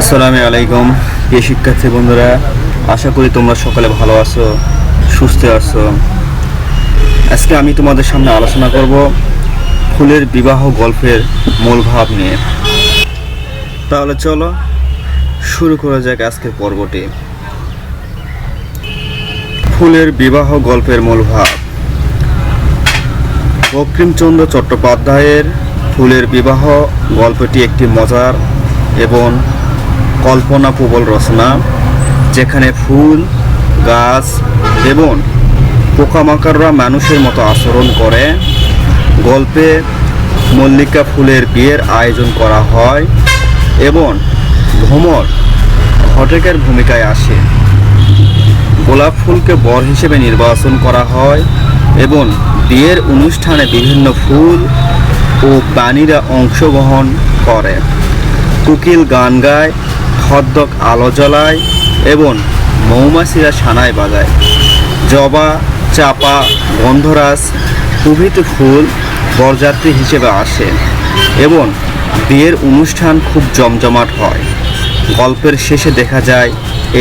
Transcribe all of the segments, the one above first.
আসসালামু আলাইকুম। প্রিয় শিক্ষার্থী বন্ধুরা, আশা করি তোমরা সকলে ভালো আছো, সুস্থ আছো। আজকে আমি তোমাদের সামনে আলোচনা করব ফুলের বিবাহ গল্পের মূল ভাব নিয়ে। তাহলে চলো, শুরু করা যাক আজকের পর্বটি। ফুলের বিবাহ গল্পের মূল ভাব। বঙ্কিমচন্দ্র চট্টোপাধ্যায়ের ফুলের বিবাহ গল্পটি একটি মজার এবং কল্পনা প্রবল রচনা, যেখানে ফুল, গাছ এবং পোকামাকড়রা মানুষের মতো আচরণ করে। গল্পে মল্লিকা ফুলের বিয়ের আয়োজন করা হয় এবং ভ্রমর ঘটকের ভূমিকায় আসে। গোলাপ ফুলকে বর হিসেবে নির্বাচন করা হয় এবং বিয়ের অনুষ্ঠানে বিভিন্ন ফুল ও প্রাণীরা অংশগ্রহণ করে। কুকিল গান গায় খদ্দক আলো জ্বলায় এবং মৌমাছিরা সানায় বাজায়। জবা, চাপা গন্ধরাজ প্রভৃতি ফুল বরযাত্রী হিসেবে আসে এবং বিয়ের অনুষ্ঠান খুব জমজমাট হয়। গল্পের শেষে দেখা যায়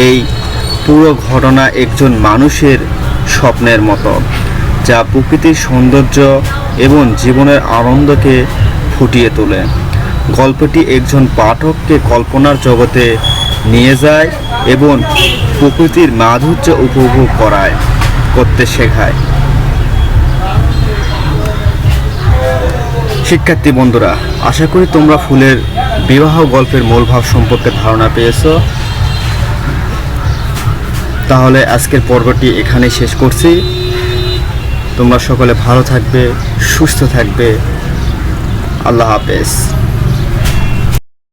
এই পুরো ঘটনা একজন মানুষের স্বপ্নের মতো, যা প্রকৃতির সৌন্দর্য এবং জীবনের আনন্দকে ফুটিয়ে তোলে। গল্পটি একজন পাঠককে কল্পনার জগতে নিয়ে যায় এবং প্রকৃতির মাধুর্য উপভোগ করায়, করতে শেখায়। শিক্ষার্থী বন্ধুরা, আশা করি তোমরা ফুলের বিবাহ গল্পের মূল ভাব সম্পর্কে ধারণা পেয়েছ। তাহলে আজকের পর্বটি এখানে শেষ করছি। তোমরা সকলে ভালো থাকবে, সুস্থ থাকবে। আল্লাহ হাফেজ।